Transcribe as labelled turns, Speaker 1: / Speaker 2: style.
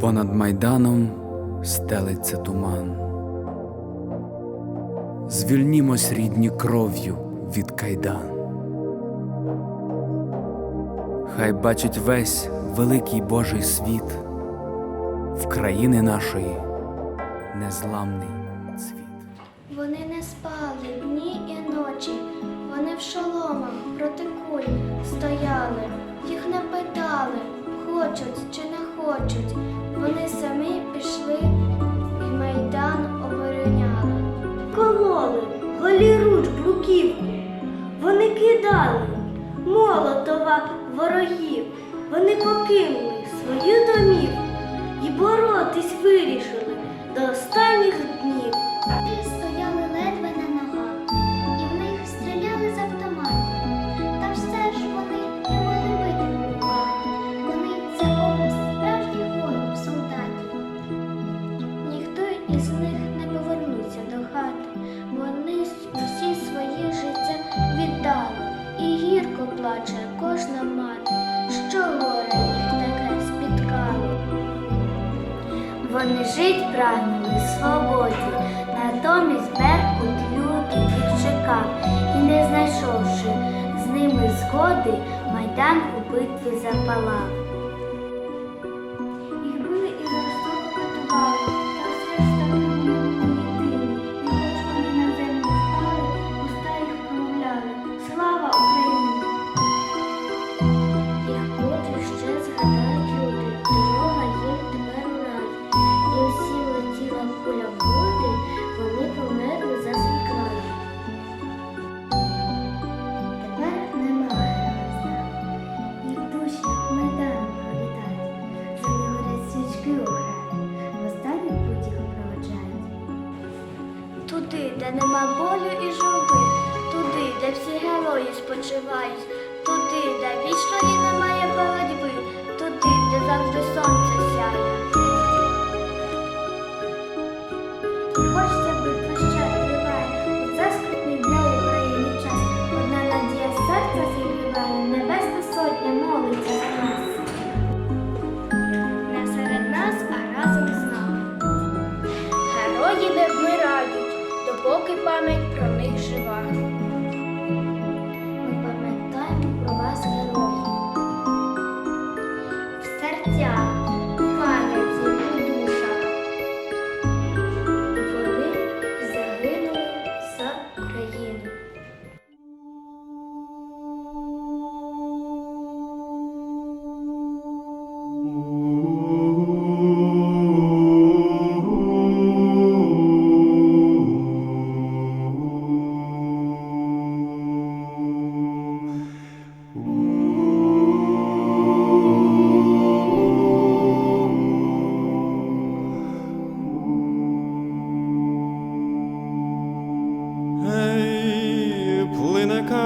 Speaker 1: Понад майданом стелиться туман. Звільнімось рідні кров'ю від кайдан. Хай бачить весь великий Божий світ в країни нашої незламний цвіт.
Speaker 2: Вони не спали дні і ночі, вони в шоломах проти куль стояли, їх не питали, хочуть чи не хочуть. Вони самі пішли і майдан обороняли.
Speaker 3: кололи, голіруч, бруківку. Вони кидали молотова ворогів. Вони покинули свою домівку і боротись вирішили
Speaker 2: Вони жить прагнули свободі, натомість Беркут лютий їх і, не знайшовши з ними згоди, майдан у битві запалав. Нема болю і журби, туди, де всі герої спочивають, туди, де вічної немає боротьби, туди, де завжди сонце сяє. Допоки пам'ять про них жива. Ми пам'ятаємо про вас, герої. В серцях,